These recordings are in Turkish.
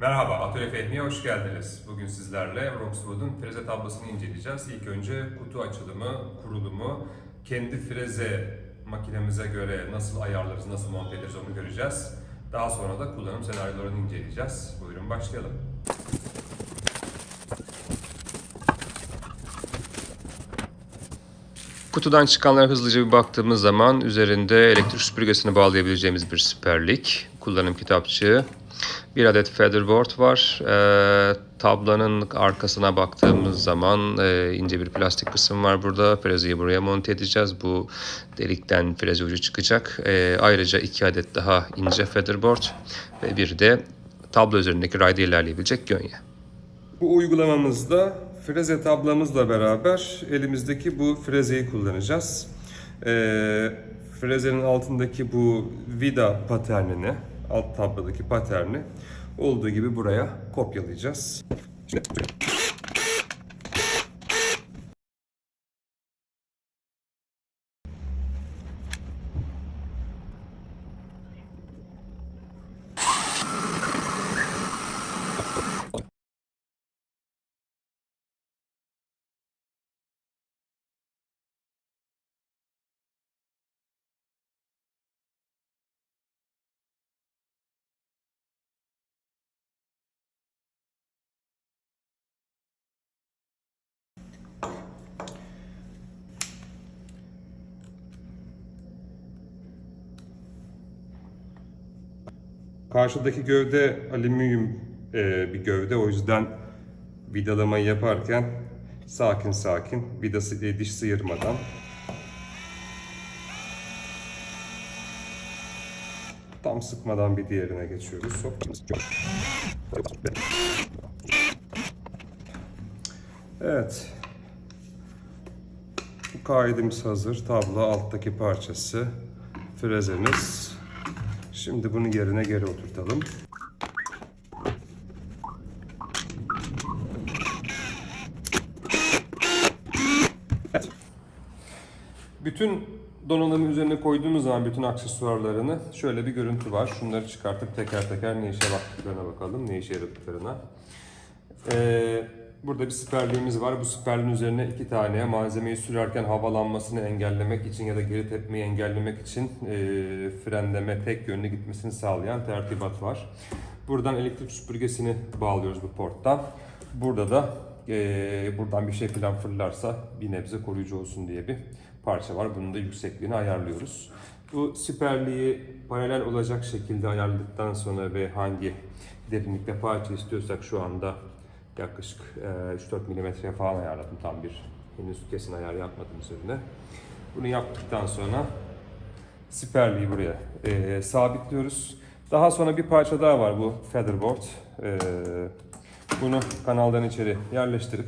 Merhaba, Atölye Fehmi'ye hoş geldiniz. Bugün sizlerle Roxwood'un freze tablosunu inceleyeceğiz. İlk önce kutu açılımı, kurulumu, kendi freze makinemize göre nasıl ayarlarız, nasıl monte ederiz onu göreceğiz. Daha sonra da kullanım senaryolarını inceleyeceğiz. Buyurun başlayalım. Kutudan çıkanlara hızlıca bir baktığımız zaman üzerinde elektrik süpürgesini bağlayabileceğimiz bir siperlik, kullanım kitapçığı, bir adet featherboard var. Ee, tablanın arkasına baktığımız zaman e, ince bir plastik kısım var burada. Frezeyi buraya monte edeceğiz. Bu delikten freze ucu çıkacak. Ee, ayrıca iki adet daha ince featherboard ve bir de tablo üzerindeki rayda ilerleyebilecek gönye. Bu uygulamamızda freze tablamızla beraber elimizdeki bu frezeyi kullanacağız. Ee, frezenin altındaki bu vida paternini, alt tabladaki paterni olduğu gibi buraya kopyalayacağız. Şimdi Karşıdaki gövde alüminyum e, bir gövde o yüzden vidalamayı yaparken sakin sakin vidası e, diş sıyırmadan tam sıkmadan bir diğerine geçiyoruz. Evet. Bu kaidemiz hazır. Tablo alttaki parçası. Frezemiz. Şimdi bunu yerine geri oturtalım. Bütün donanımı üzerine koyduğumuz zaman bütün aksesuarlarını şöyle bir görüntü var. Şunları çıkartıp teker teker ne işe baktıklarına bakalım, ne işe yaradıklarına. Ee, burada bir siperliğimiz var. Bu siperliğin üzerine iki tane malzemeyi sürerken havalanmasını engellemek için ya da geri tepmeyi engellemek için e, frenleme tek yönlü gitmesini sağlayan tertibat var. Buradan elektrik süpürgesini bağlıyoruz bu porttan. Burada da e, buradan bir şey falan fırlarsa bir nebze koruyucu olsun diye bir parça var. Bunun da yüksekliğini ayarlıyoruz. Bu siperliği paralel olacak şekilde ayarladıktan sonra ve hangi derinlikte parça istiyorsak şu anda yaklaşık e, 3-4 milimetreye falan ayarladım. Tam bir henüz kesin ayar yapmadım üzerine. Bunu yaptıktan sonra siperliği buraya e, sabitliyoruz. Daha sonra bir parça daha var bu featherboard. E, bunu kanaldan içeri yerleştirip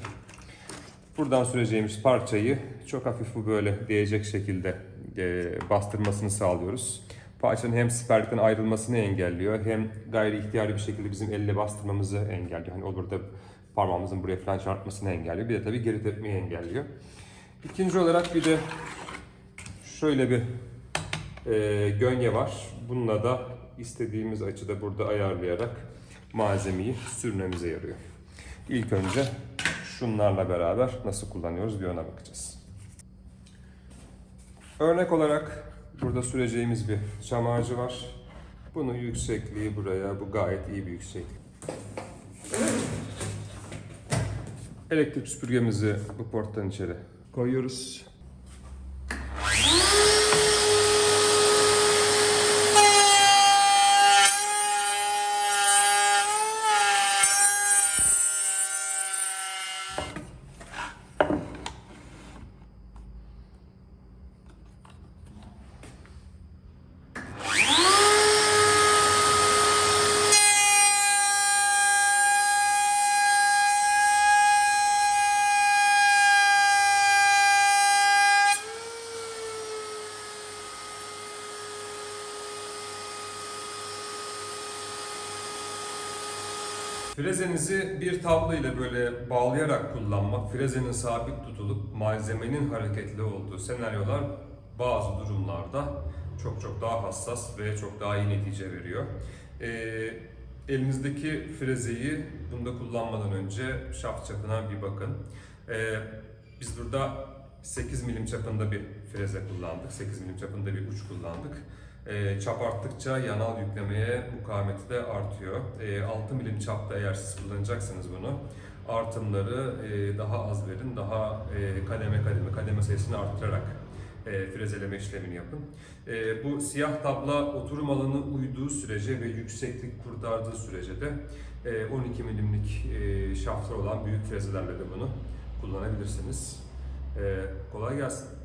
buradan süreceğimiz parçayı çok hafif bu böyle değecek şekilde e, bastırmasını sağlıyoruz. Parçanın hem siperlikten ayrılmasını engelliyor hem gayri ihtiyari bir şekilde bizim elle bastırmamızı engelliyor. Hani olur da parmağımızın buraya falan çarpmasını engelliyor. Bir de tabii geri tepmeyi engelliyor. İkinci olarak bir de şöyle bir e, gönye var. Bununla da istediğimiz açıda burada ayarlayarak malzemeyi sürmemize yarıyor. İlk önce şunlarla beraber nasıl kullanıyoruz bir ona bakacağız. Örnek olarak burada süreceğimiz bir çam ağacı var. Bunun yüksekliği buraya, bu gayet iyi bir yükseklik. Elektrik süpürgemizi bu porttan içeri koyuyoruz. Frezenizi bir tablo ile böyle bağlayarak kullanmak, frezenin sabit tutulup malzemenin hareketli olduğu senaryolar bazı durumlarda çok çok daha hassas ve çok daha iyi netice veriyor. Ee, elinizdeki frezeyi bunda kullanmadan önce şaft çapına bir bakın. Ee, biz burada 8 milim çapında bir freze kullandık. 8 milim çapında bir uç kullandık. Ee, çap arttıkça yanal yüklemeye mukavemeti de artıyor. Ee, 6 milim çapta eğer siz kullanacaksınız bunu artımları e, daha az verin, daha e, kademe kademe kademe sayısını arttırarak e, frezeleme işlemini yapın. E, bu siyah tabla oturum alanı uyduğu sürece ve yükseklik kurtardığı sürece de e, 12 milimlik e, şaftlar olan büyük frezelerle de bunu kullanabilirsiniz. E, kolay gelsin.